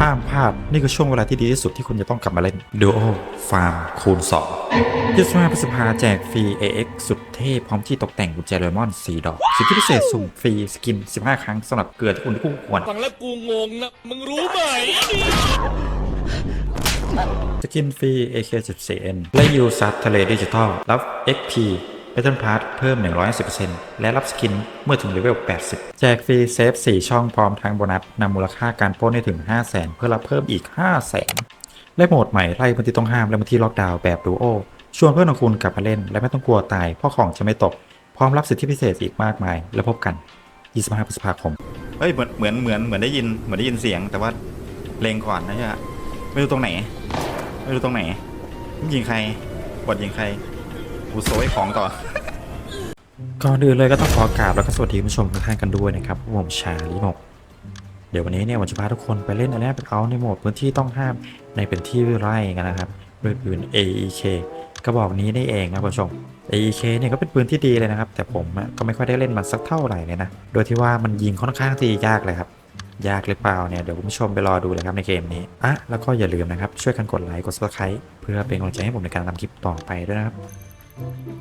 ห้ามพลาด นี่คือช่วงเวลาที่ดีที่สุดที่คุณจะต้องกลับมาเล่น Duo Farm คูณ2 25พฤษภาแจกฟรี AX สุดเท่พร้อมที่ตกแต่งกุญแจเลมอน 4 ดอก สิทธิพิเศษสุ่มฟรีสกิน 15 ครั้งสำหรับเกลือที่คุณคู่ควรฟังแล้วกูงงนะมึงรู้ไหมสกินฟรี AK14N และยูซับทะเลดิจิทัลรับ XP Battle Pass เพิ่ม110%และรับสกินเมื่อถึงเลเวล 80 แจกฟรีเซฟ 4 ช่องพร้อมทั้งโบนัสนำมูลค่าการปล้นให้ถึง 500,000 เพื่อรับเพิ่มอีก 500,000 และโหมดใหม่ไล่พื้นที่ต้องห้ามและพื้นที่ล็อกดาวน์แบบดูโอชวนเพื่อนของคุณกลับมาเล่น และไม่ต้องกลัวตายเพราะของจะไม่ตก พร้อมรับสิทธิพิเศษอีกมากมาย แล้วพบกัน 25 พฤษภาคมเฮ้ยเหมือนเหมือนเหมือนเหมือนได้ยินเหมือนได้ยินเสียง แต่ว่าเลงก่อนนะฮะไม่รู้ตรงไหน ไม่รู้ตรงไหนยิงใครบดยิงใคร กูโซยของต่อ ก่อนอื่นเลยก็ต้องขอกราบแล้วก็สวัสดีผู้ชมทุกท่านกันด้วยนะครับผมชาลิมก เดี๋ยววันนี้เนี่ยผมจะพาทุกคนไปเล่นอะไรเป็นเอาในโหมดพื้นที่ต้องห้ามในเป็นที่ไร่กันนะครับด้วยปืน AEK กระบอกนี้ได้เองครับคุณผู้ชม AEK เนี่ยก็เป็นปืนที่ดีเลยนะครับ แต่ผมก็ไม่ค่อยได้เล่นมันสักเท่าไหร่เลยนะ โดยที่ว่ามันยิงค่อนข้างที่ยากเลยครับยากหรือเปล่าเนี่ยเดี๋ยวคุณผู้ชมไปรอดูเลยครับในเกมนี้อะแล้วก็อย่าลืมนะครับ ช่วยกันกดไลค์กด subscribe เพื่อเป็นกำลังใจให้ผมในการทำคลิปต่อไปด้วยนะครับ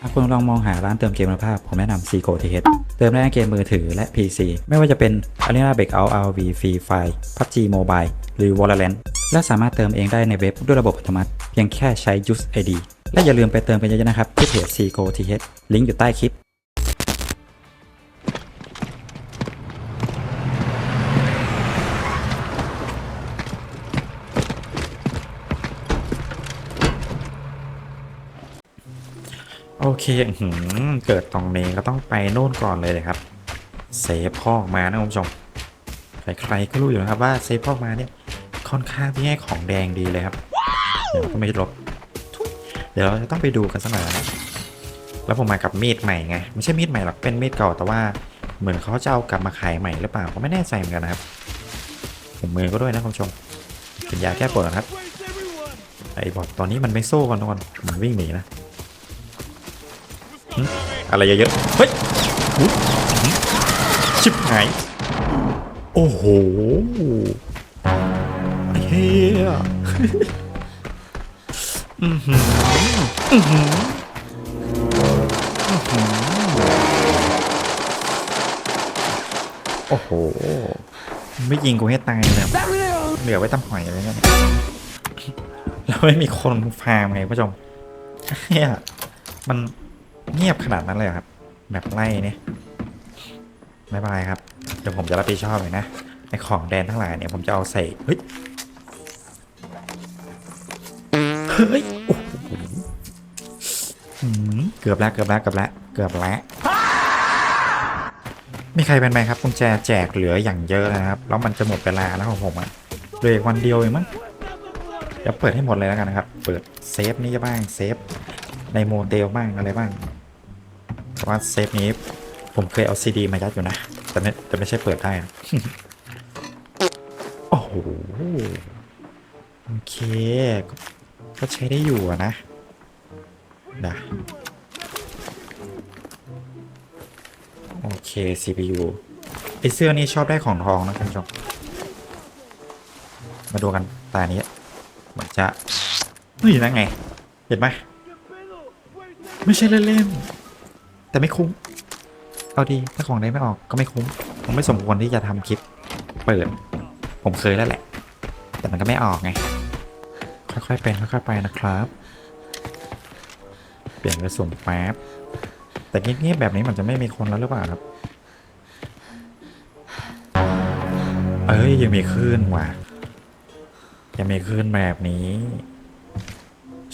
ถ้าคุณลองมองหาร้านเติมเกมคุณภาพ ผมแนะนำ c g o t h เติมได้ทั้งเกมมือถือและ PC ไม่ว่าจะเป็น Arena Breakout RV Free Fire PUBG Mobile หรือ Valorant และสามารถเติมเองได้ในเว็บด้วยระบบอัตโนมัติ เพียงแค่ใช้ Use ID และอย่าลืมไปเติมกันเยอะๆนะครับ ที่เพจ c g o t h ลิงก์อยู่ใต้คลิป เคอเกิดตรงนี้ก็ต้องไปโน่นก่อนเลยเลยครับ เซฟพ่อมานะคุณผู้ชมใครๆก็รู้อยู่นะครับว่าเซฟพ่อมาเนี่ยค่อนข้างที่ให้ของแดงดีเลยครับเดี๋ยวก็ไม่ลบเดี๋ยวเราจะต้องไปดูกันสักหน่อยนะแล้วผมมากับมีดใหม่ไงไม่ใช่มีดใหม่หรอกเป็นมีดเก่าแต่ว่าเหมือนเขาจะเอากลับมาขายใหม่หรือเปล่าก็ไม่แน่ใจเหมือนกันนะครับผมมือก็ด้วยนะคุณผู้ชมเป็นยาแก้ปวดนะครับไอ้บอทตอนนี้มันไม่โซ่กันทุกคนมันวิ่งหนีนะ อะไรเยอะๆ เฮ้ยอุ๊ยชิบหาย โอ้โหไอ้เฮียอื้อหืออื้อหืออื้อหือโอ้โห ไม่ยิงกูให้ตายเลยเหลือไว้ตำหอยอะไรเงี้ยแล้วไม่มีคนฟาร์มไงผู้ชมเฮียมัน เงียบขนาดนั้นเลยครับแบบไล่เนี่ยไม่เป็นไรครับ เดี๋ยวผมจะรับผิดชอบเลยนะไอของแดนทั้งหลายเนี่ยผมจะเอาใส่เฮ้ยเฮ้ยเกือบแล้วเกือบแล้วเกือบแล้วเกือบแล้วมีใครเป็นไหมครับกุญแจแจกเหลืออย่างเยอะนะครับ แล้วมันจะหมดเวลาแล้วของผมอะเหลือวันเดียวเองมั้งเดี๋ยวเปิดให้หมดเลยแล้วกันนะครับ เปิดเซฟนี่บ้างเซฟในโมเดลบ้างอะไรบ้าง แต่ว่าเซฟนี้ผมเคยเอาซีดีมายัดอยู่นะ แต่ไม่แต่ไม่ใช่เปิดได้นะโอ้โหโอเคก็ก็ใช้ได้อยู่นะนะโอเค CPU ไอเสื้อนี้ชอบได้ของทองนะคุณผู้ชมมาดูกันตานี้เหมือนจะนี่นั่นไง เห็นไหมไม่ใช่เล่นๆ แต่ไม่คุ้ม เอาดีถ้าของได้ไม่ออกก็ไม่คุ้มผมไม่สมควรที่จะทำคลิปเปิด ผมเคยแล้วแหละ แต่มันก็ไม่ออกไง ค่อยๆเป็นค่อยๆไปนะครับ เปลี่ยนไปสุ่มแป๊บแต่เงียบๆแบบนี้มันจะไม่มีคนแล้วหรือเปล่าครับ เอ้ยยังมีคลื่นว่ะ ยังมีคลื่นแบบนี้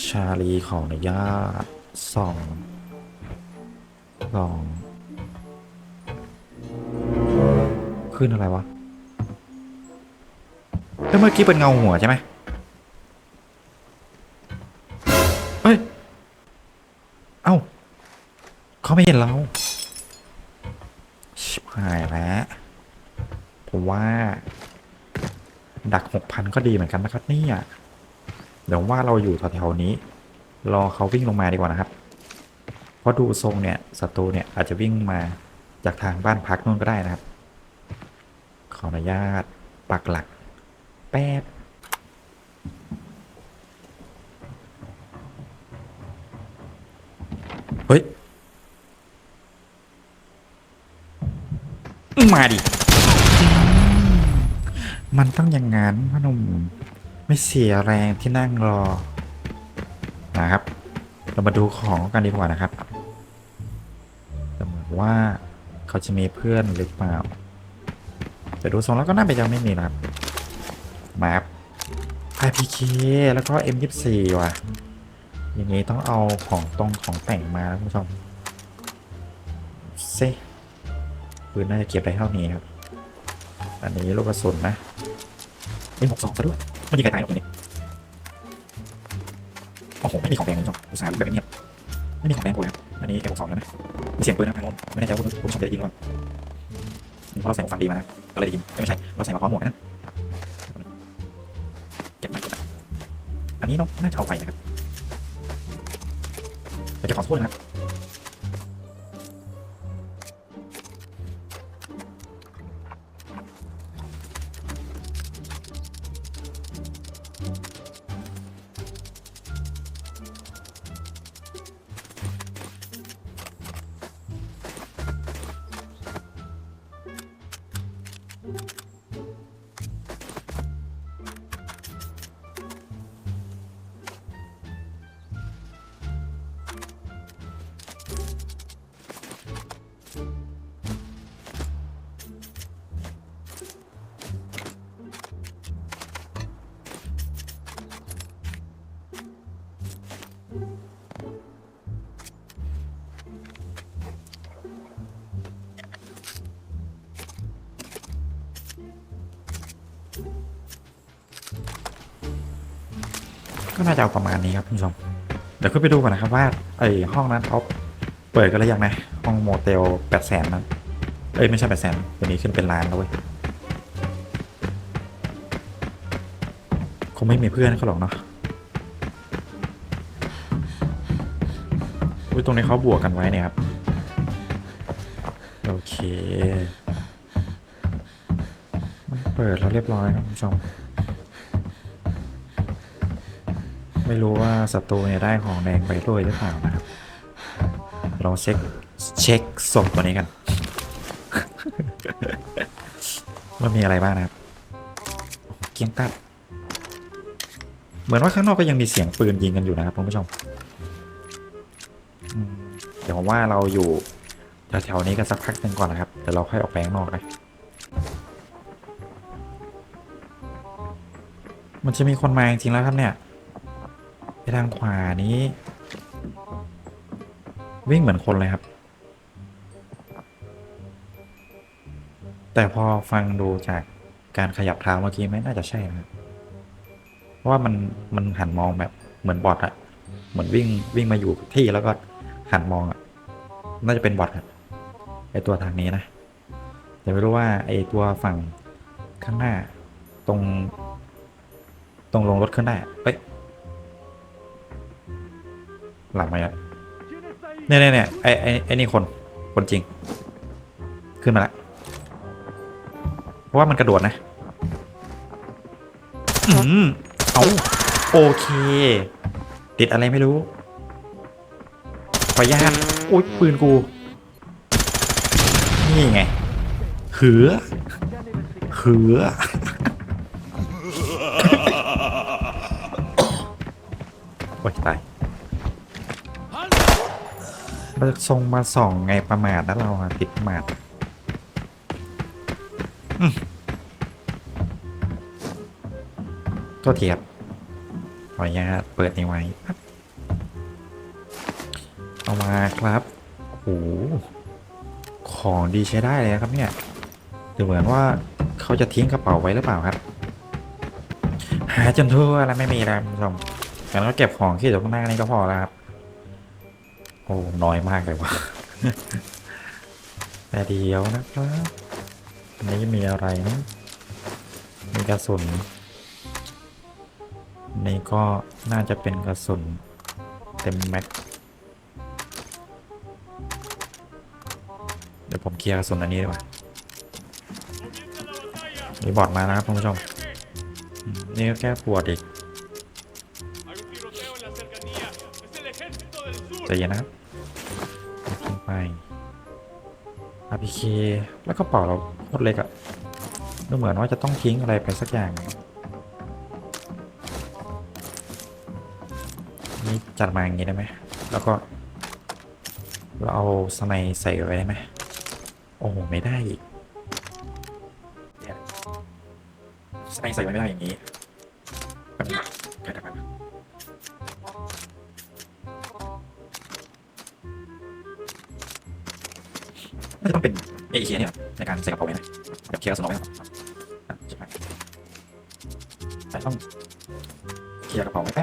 ชาลีขออนุญาตส่อง สองขึ้นอะไรวะแล้วเมื่อกี้เป็นเงาหัวใช่ไหมเฮ้ย เอ้าเขาไม่เห็นเราชิบหายแล้วผมว่า ดักหกพันก็ดีเหมือนกันนะครับเนี่ยเดี๋ยวว่าเราอยู่แถวๆนี้ รอเขาวิ่งลงมาดีกว่านะครับ เพราะดูทรงเนี่ยศัตรูเนี่ยอาจจะวิ่งมาจากทางบ้านพักนู่นก็ได้นะครับ ขออนุญาตปักหลัก แป๊บเฮ้ย มาดิ มันต้องอย่างงั้นพนุ่มไม่เสียแรงที่นั่งรอนะครับ เรามาดูของกันดีกว่านะครับ ว่าเขาจะมีเพื่อนหรือเปล่า แต่ดูทรงแล้วก็น่าจะยังไม่มีนะครับมาครับ IPK แล้วก็ M24 ว่ะ อย่างนี้ต้องเอาของตรงของแต่งมาแล้วคุณผู้ชมเซ่ปืนน่าจะเก็บได้เท่านี้ครับ อันนี้ลูกกระสุนนะเป็นหกสองซะด้วยไม่มีใครตายหรอกตรงนี้โอ้โหไม่มีของแดงคุณผู้ชมอุตส่าห์แบบเงียบไม่มีของแดงกูเลยครับ อันนี้แกหกสองแล้วนะมีเสียงปืนนะทางโน้นไม่แน่ใจว่าคุณผู้ชมจะได้ยินหรือเปล่าเพราะเราใส่หูฟังดีมานะก็เลยได้ยินไม่ใช่เราใส่มาพร้อมหมวกนะเก็บมาอันนี้เนาะน่าจะเอาไปนะครับแต่จะขอโทษนะครับ ก็น่าจะเอาประมาณนี้ครับคุณผู้ชม เดี๋ยวขึ้นไปดูก่อนนะครับว่าไอ้ห้องนั้นเขาเปิดกันหรือยังนะ ห้องโมเตลแปดแสนนั้นเอ้ยไม่ใช่แปดแสนตัวนี้ขึ้นเป็นล้านแล้วเว้ยคงไม่มีเพื่อนเขาหรอกเนาะอุ้ยตรงนี้เขาบวกกันไว้เนี่ยครับ โอเค มันเปิดแล้วเรียบร้อยนะคุณผู้ชม ไม่รู้ว่าศัตรูเนี่ยได้ของแดงไปด้วยหรือเปล่านะครับลองเช็คเช็คศพตัวนี้กัน ว่ามีอะไรบ้างนะครับเกียงตัด เหมือนว่าข้างนอกก็ยังมีเสียงปืนยิงกันอยู่นะครับคุณผู้ชมเดี๋ยวผมว่าเราอยู่แถวๆนี้กันสักพักหนึ่งก่อนนะครับเดี๋ยวเราค่อยออกไปข้างนอกนะมันจะมีคนมาจริงๆแล้วครับเนี่ย ทางขวานี้ วิ่งเหมือนคนเลยครับ แต่พอฟังดูจากการขยับเท้าเมื่อกี้ไม่น่าจะใช่นะครับเพราะว่ามันมันหันมองแบบเหมือนบอทอะเหมือนวิ่งวิ่งมาอยู่ที่แล้วก็หันมองอะน่าจะเป็นบอทครับไอตัวทางนี้นะแต่ไม่รู้ว่าไอตัวฝั่งข้างหน้าตรง ตรงลงรถขึ้นได้เอ้ย หลังมาแล้วเนี่ยเนี่ยเนี่ยไอไอไอนี่คน คนจริง ขึ้นมาแล้วเพราะว่ามันกระโดดนะ อืมเอาโอเค ติดอะไรไม่รู้ขออนุญาตโอ๊ยปืนกู นี่ไงเหือเหือ มาทรงมาส่องไงประมาทนะเราอะติดประมาทอืมโทษทีครับขออนุญาตเปิดนี้ไว้เอามาครับโอ้โหของดีใช้ได้เลยนะครับเนี่ยดูเหมือนว่าเขาจะทิ้งกระเป๋าไว้หรือเปล่าครับ หาจนทั่วแล้วไม่มีแล้วคุณผู้ชมงั้นก็เก็บของที่อยู่ข้างหน้านี่ก็พอแล้วครับ อ้น้อยมากเลยว่ะแต่เดียวนะครับอันนี้มีอะไรนะ มีกระสุน นี่ก็น่าจะเป็นกระสุน เต็มแม็ก เดี๋ยวผมเคลียร์กระสุนอันนี้ดีกว่ามีบอร์ดมานะครับคุณผู้ชมอืมนี่ก็แก้ปวดอีก Hay un tiroteo en la cercanía. Es el ejército del sur. ใจเย็นนะครับขึ้น ไป RPK แล้วก็เป่าเราโคตรเล็กอะดูเหมือนว่าจะต้องทิ้งอะไรไปสักอย่างนี่จัดมาอย่างนี้ได้ไหม แล้วก็เราเอาสไนใส่ไว้ได้ไหม โอ้โห ไม่ได้อีกสไนใส่ไว้ไม่ได้อย่างนี้ จะต้องเป็นเอเชียเนี่ยในการใส่กระเป๋าไว้นะแบบเคลียร์สนองไว้นะครับอะใช่ไหมแต่ต้องเคลียร์กระเป๋าไว้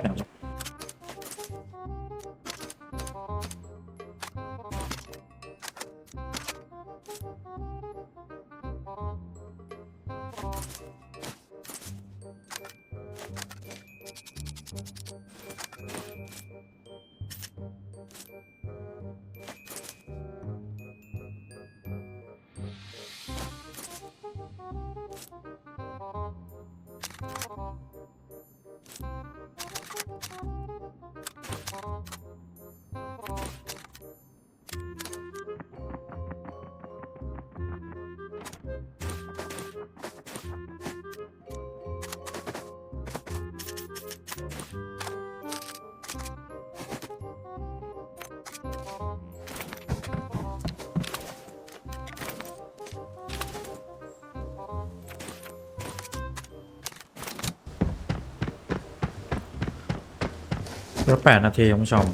เหลือแปดนาทีคุณผู้ชม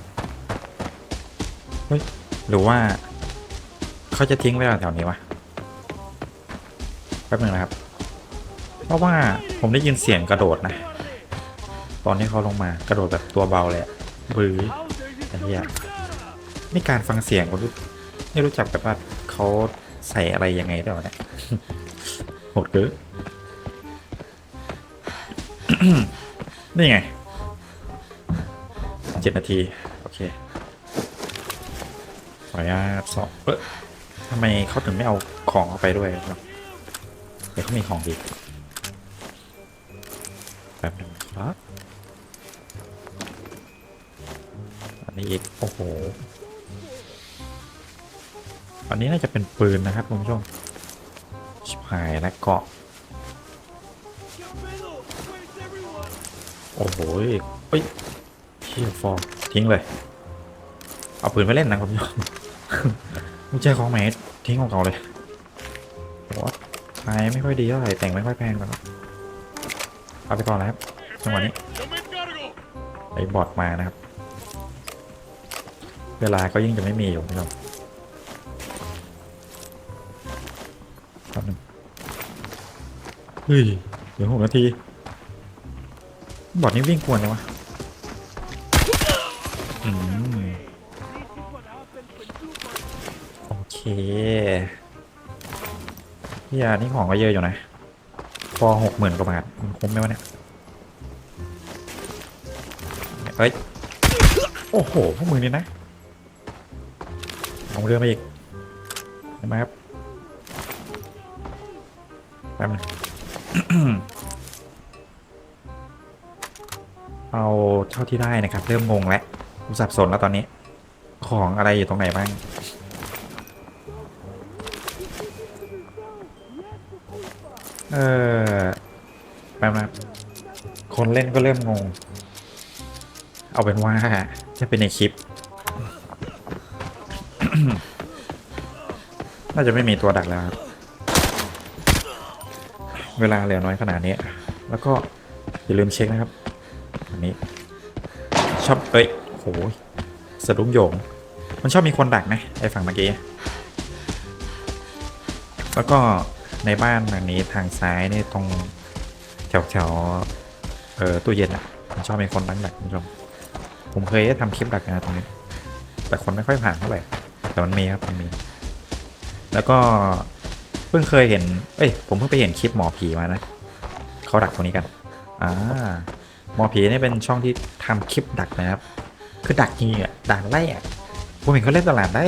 เฮ้ยหรือว่า เขาจะทิ้งไว้แถวนี้วะแป๊บหนึงนะครับ เพราะว่าผมได้ยินเสียงกระโดดนะ ตอนที่เขาลงมากระโดดแบบตัวเบาเลยบือไอ้เหี้ยนี่การฟังเสียงคนรู้ไม่รู้จักแบบว่าเขาใส่อะไรยังไงด้วยวะเนี่ยโหดเกินนี่ไง เจ็ดนาที โอเคขออนุญาตสอบเอ๊ะทำไมเขาถึงไม่เอาของออกไปด้วยครับเดี๋ยวเขามีของดีแป๊บนึงครับอันนี้อีกโอ้โหอันนี้น่าจะเป็นปืนนะครับคุณผู้ชมชิบหายและเกาะโอ้โหเฮ้ย เชี่ยฟอร์มทิ้งเลย เอาปืนไปเล่นนะคุณผู้ชมไม่ใช่ของแหมทิ้งของเขาเลยโอ้ขายไม่ค่อยดีเท่าไหร่แต่งไม่ค่อยแพงหรอกเอาไปก่อนแล้วครับจังหวะนี้ Yo me encargo. ไอ้บอทมานะครับ เวลาก็ยิ่งจะไม่มีอยู่พี่น้องแป๊บนึงเฮ้ยเดี๋ยวหกนาที บอทนี่วิ่งกวนเลยวะ พี่ยานี่ของก็เยอะอยู่นะ พอหกหมื่นกว่าบาทมันคุ้มไหมวะเนี่ยเอ้ย โอ้โห พวกมึงนี่นะเอาเรือมาอีกเห็นไหมครับแป๊บนึงเอาเท่าที่ได้นะครับ เริ่มงงแล้วสับสนแล้วตอนนี้ ของอะไรอยู่ตรงไหนบ้าง เออแป๊บนะคนเล่นก็เริ่มงง เอาเป็นว่าจะเป็นในคลิป น่าจะไม่มีตัวดักแล้วครับ เวลาเหลือน้อยขนาดนี้ แล้วก็อย่าลืมเช็คนะครับ อันนี้ ชอบ เอ้ยโหยสะดุ้งโยง มันชอบมีคนดักนะไอ้ฝั่งเมื่อกี้ แล้วก็ ในบ้านหลังนี้ทางซ้ายนี่ตรงแถวแถวๆเอ่อตู้เย็นอะผมชอบมีคนดักดักคุณผู้ชมผมเคยทำคลิปดักนะตรงนี้ แต่คนไม่ค่อยผ่านเท่าไหร่แต่มันมีครับมันมี แล้วก็เพิ่งเคยเห็น เอ้ยผมเพิ่งไปเห็นคลิปหมอผีมานะเขาดักตรงนี้กันอ่าหมอผีนี่เป็นช่องที่ทำคลิปดักนะครับ คือดักจริงอะดักไล่อะผมเห็นเขาเล่นตลาดได้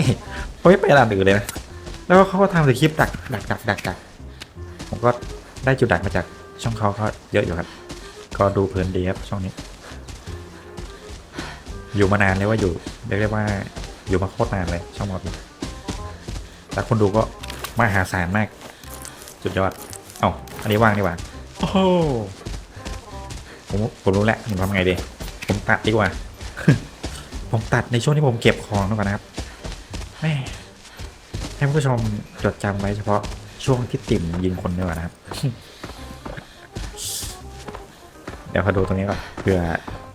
เขาไม่ไปตลาดอื่นเลยนะแล้วเขาก็ทำแต่คลิปดักดักดักดักดัก ผมก็ได้จุดดักมาจากช่องเขาเขาเยอะอยู่ครับ ก็ดูเพลินดีครับช่องนี้ อยู่มานานเลยว่าอยู่เรียกได้ว่าอยู่มาโคตรนานเลยช่องมอบีแต่คนดูก็มาหาศาลมาก สุดยอด เอ้าอันนี้ว่างดีกว่าโอ้โหผมผมรู้แล้วผมทำไงดี ผมตัดดีกว่า ผมตัดในช่วงที่ผมเก็บของแล้วก่อนนะครับแม่ให้ผู้ชมจดจำไว้เฉพาะ ช่วงที่ติ่มยิงคนดีกว่านะครับ เดี๋ยวขอดูตรงนี้ก่อนเผื่อ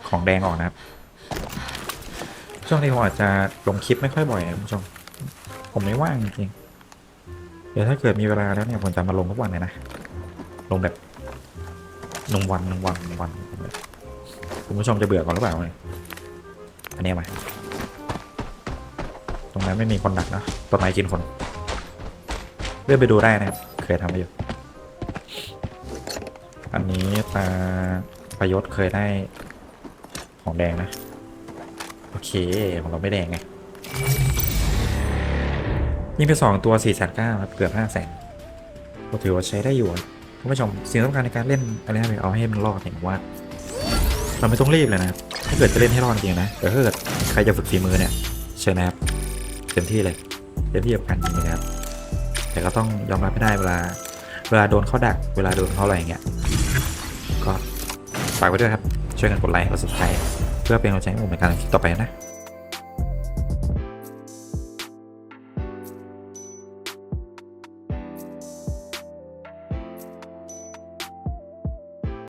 ของแดงออกนะครับ ช่วงนี้ผมอาจจะลงคลิปไม่ค่อยบ่อยนะคุณผู้ชม ผมไม่ว่างจริงเดี๋ยวถ้าเกิดมีเวลาแล้วเนี่ยผมจะมาลงทุกวันเลยนะ ลงแบบลงวันลงวันลงวันคุณผู้ชมจะเบื่อก่อนหรือเปล่าเนี่ยอันนี้มา ตรงนั้นไม่มีคนดักนะต้นไม้กินคน เลื่อนไปดูได้นะครับเคยทำไปอยู่อันนี้ตาประยศเคยได้ของแดงนะ โอเคของเราไม่แดงไงยิงไปสองตัวสี่แสนเก้าเกือบห้าแสนก็ถือว่าใช้ได้อยู่อะคุณผู้ชมสิ่งสำคัญในการเล่นอะไรนะเอาให้มันรอดเห็นว่า เราไม่ต้องรีบเลยนะครับถ้าเกิดจะเล่นให้รอดจริงนะแต่ถ้าเกิดใครจะฝึกฝีมือเนี่ยเชิญนะครับเต็มที่เลยเต็มที่กับการยิงเลยนะครับ แต่ก็ต้องยอมรับไม่ได้เวลา เวลาโดนเขาดัก เวลาโดนเขาอะไรอย่างเงี้ย ก็ฝากไว้ด้วยครับ ช่วยกันกดไลค์ กดซับสไครต์เพื่อเป็นกำลังใจให้ผมในการคลิปต่อไปนะ